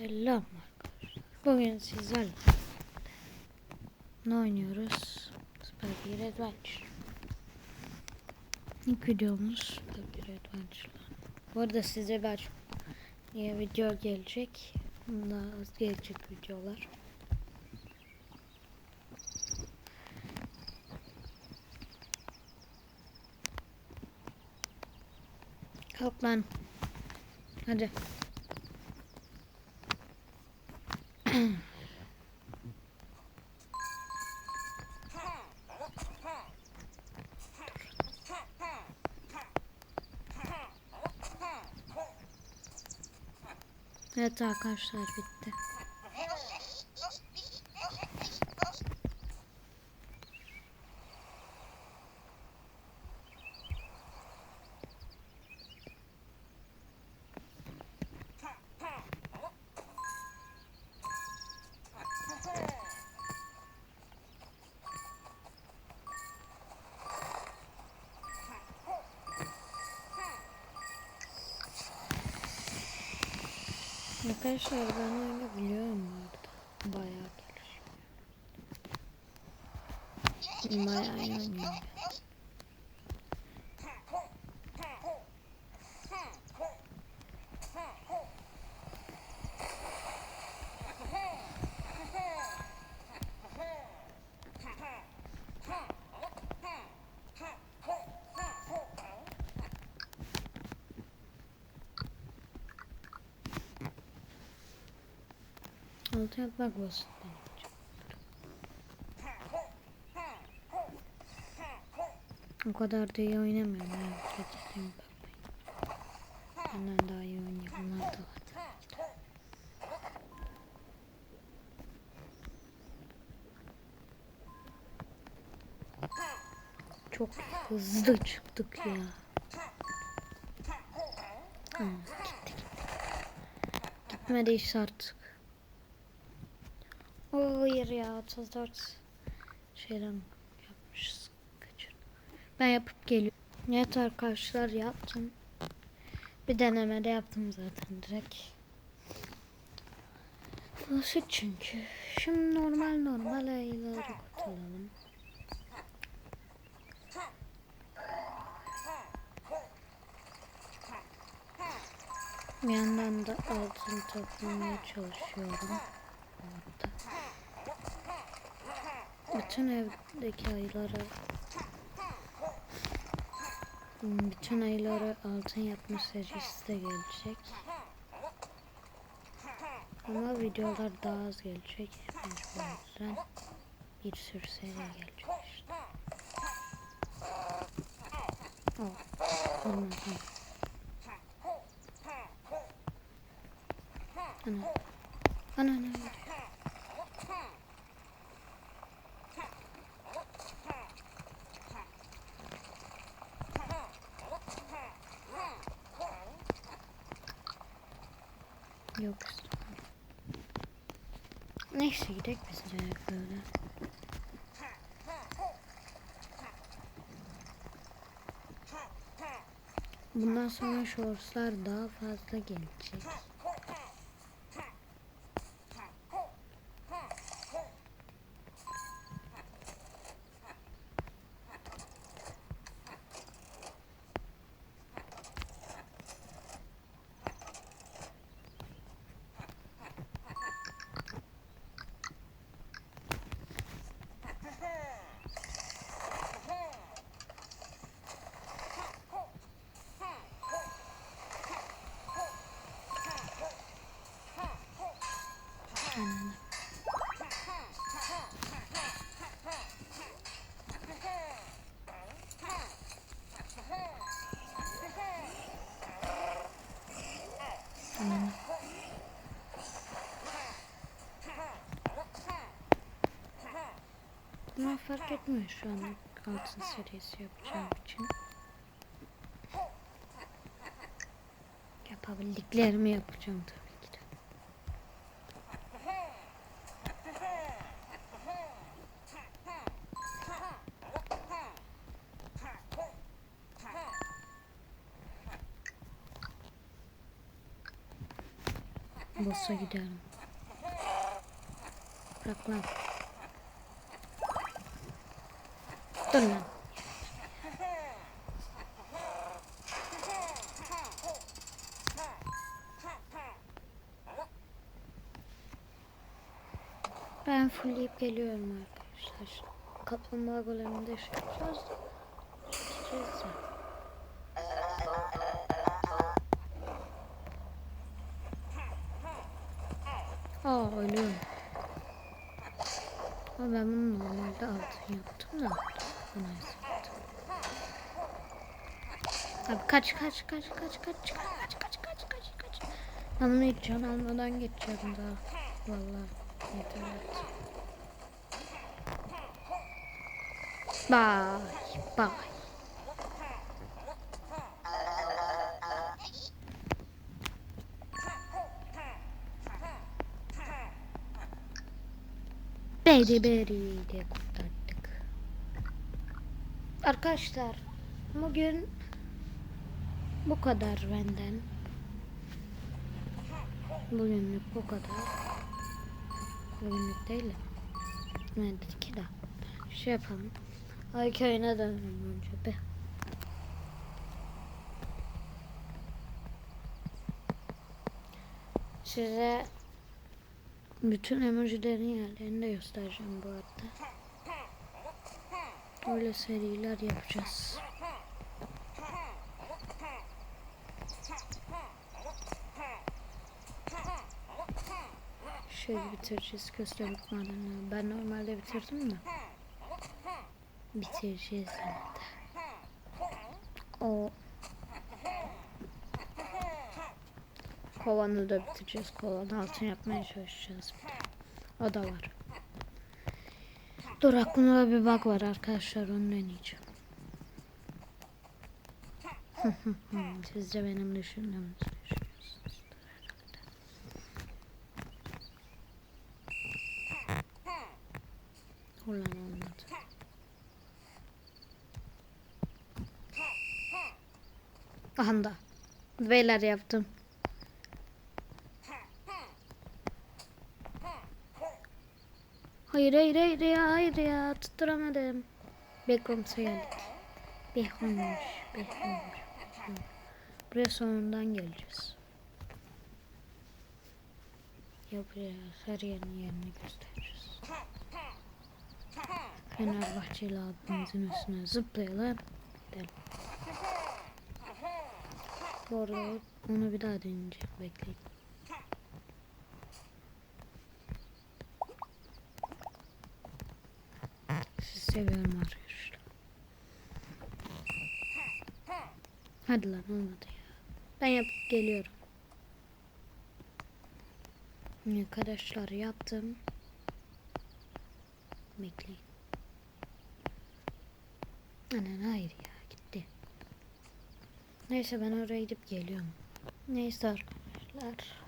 Selam arkadaşlar. Bugün sizlerle ne oynuyoruz? Spaghetti Adventure. İlk videomuz Spaghetti Adventure. Bu arada size bir diye video gelecek. Bundan az gelecek videolar. Kalk lan. Hadi. Evet arkadaşlar bitti. Arkadaşlar ben oyunu biliyorum bu arada. Bayağı gelişiyor. Bayağı iyi oynuyorum. Altı yapmak basit. O kadar da iyi oynamıyorum. Gerçekten bakmayın. Benden daha iyi oynayanlar da var. Çok hızlı çıktık ya. Aa, gitti gitti. Gitmediyse artık. Hayır ya 34 şeyden yapmışız. Kaçır. Ben yapıp geliyorum. Evet arkadaşlar yaptım. Bir denemede yaptım zaten direkt. Basit çünkü. Şimdi normal normal ayıları kurtaralım. Bir yandan da altın toplamaya çalışıyorum. Orada. Bütün evdeki ayıları bütün ayıları altın yapma serisi de gelecek. Ama videolar daha az gelecek. O yüzden bir sürü seri gelecek işte. Oh, olmadı. Ana. Ana ana. gidiyor. Neyse gidelim biz böyle. Bundan sonra shortslar daha fazla gelecek. Aynen. Aynen. Ama fark etmiyor şu an altın serisi yapacağım için. Yapabildiklerimi yapacağım tabii ki de. Boss'a gidelim. Bırak lan. Dur lan. Ben fullleyip geliyorum arkadaşlar. Kaplumbağa goleminde şey yapacağız. Çekeceğiz ya. Aa ölüyorum. Ama ben bunu normalde altın yaptım da. Buna yaptım. Abi kaç kaç kaç kaç kaç kaç kaç kaç kaç kaç kaç. Ben bunu hiç can almadan geçeceğim daha. Vallahi yeter artık. Bye bye. Beri beri de kurtardık. Arkadaşlar bugün bu kadar benden. Bugünlük bu kadar. Bugünlük değil de. Ne dedik de. Şey yapalım. Ay köyüne dönelim önce be. Size bütün emojilerin yerlerini de göstereceğim bu arada. Böyle seriler yapacağız. Şey bitireceğiz köstebek madenini. Ben normalde bitirdim de. Bitireceğiz yine de. O Kovanı da bitireceğiz. Kovanı altın yapmaya çalışacağız. O da var. Dur aklımda bir bug var arkadaşlar onu deneyeceğim. Siz de benim düşündüğümü düşünüyorsunuz. Ulan olmadı. Aha da. Beyler yaptım. Hayır hayır hayır ya hayır ya tutturamadım. Bekomsa geldik. Bekommuş. Bekommuş. Buraya sonundan geleceğiz. Ya buraya her yerin yerini göstereceğiz. Fenerbahçeli abimizin üstüne zıplayalım. Gidelim. Bu arada onu bir daha deneyeceğim. Bekleyin. Seviyorum arkadaşlar. Hadi lan olmadı ya. Ben yapıp geliyorum. Arkadaşlar yaptım. Bekleyin. Anan hayır ya gitti. Neyse ben oraya gidip geliyorum. Neyse arkadaşlar.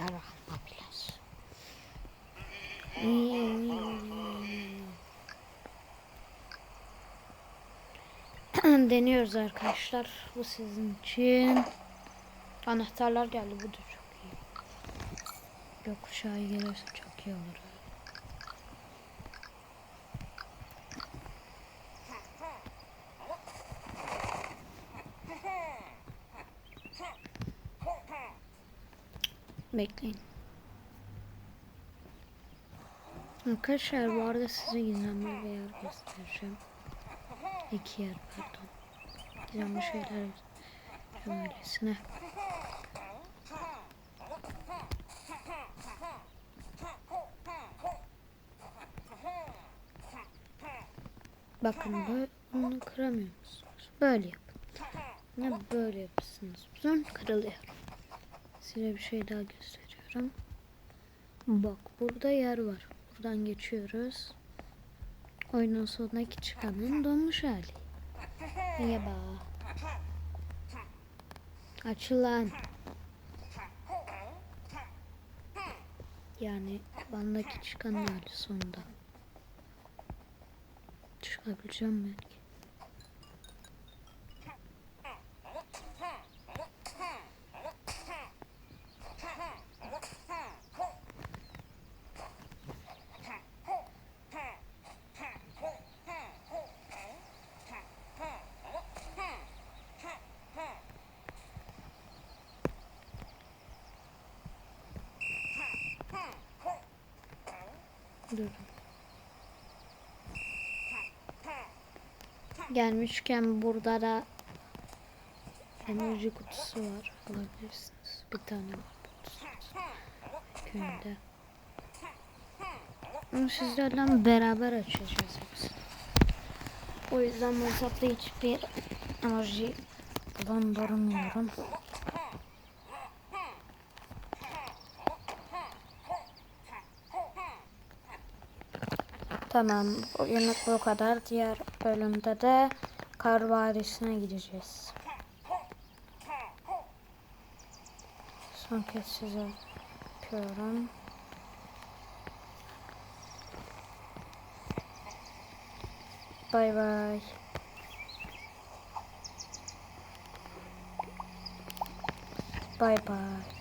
Gel bakalım abiler. Deniyoruz arkadaşlar. Bu sizin için. Anahtarlar geldi. Bu da çok iyi. Gökkuşağı gelirse çok iyi olur. Bekleyin. Arkadaşlar bu arada size gizemli bir yer göstereceğim. İki yer pardon. Gizemli şeyler öylesine. Bakın böyle bunu kıramıyor musunuz? Böyle yapın. Ne böyle yapıyorsunuz? Sonra kırılıyor. Size bir şey daha gösteriyorum. Bak burada yer var. Buradan geçiyoruz. Oyunun sonundaki çıkanın donmuş hali. Merhaba. Açılan. Yani bandaki çıkan hali sonunda. Çıkabileceğim belki. Gelmişken burada da enerji kutusu var. Alabilirsiniz. Bir tane var. Köyünde. Ama sizlerle beraber açacağız hepsini. O yüzden bu hesapta hiçbir enerji bulunduramıyorum. Tamam, bugünlük bu kadar. Diğer bölümde de Kar Vadisi'ne gideceğiz. Son kez size yapıyorum. Bay bay. Bay bay.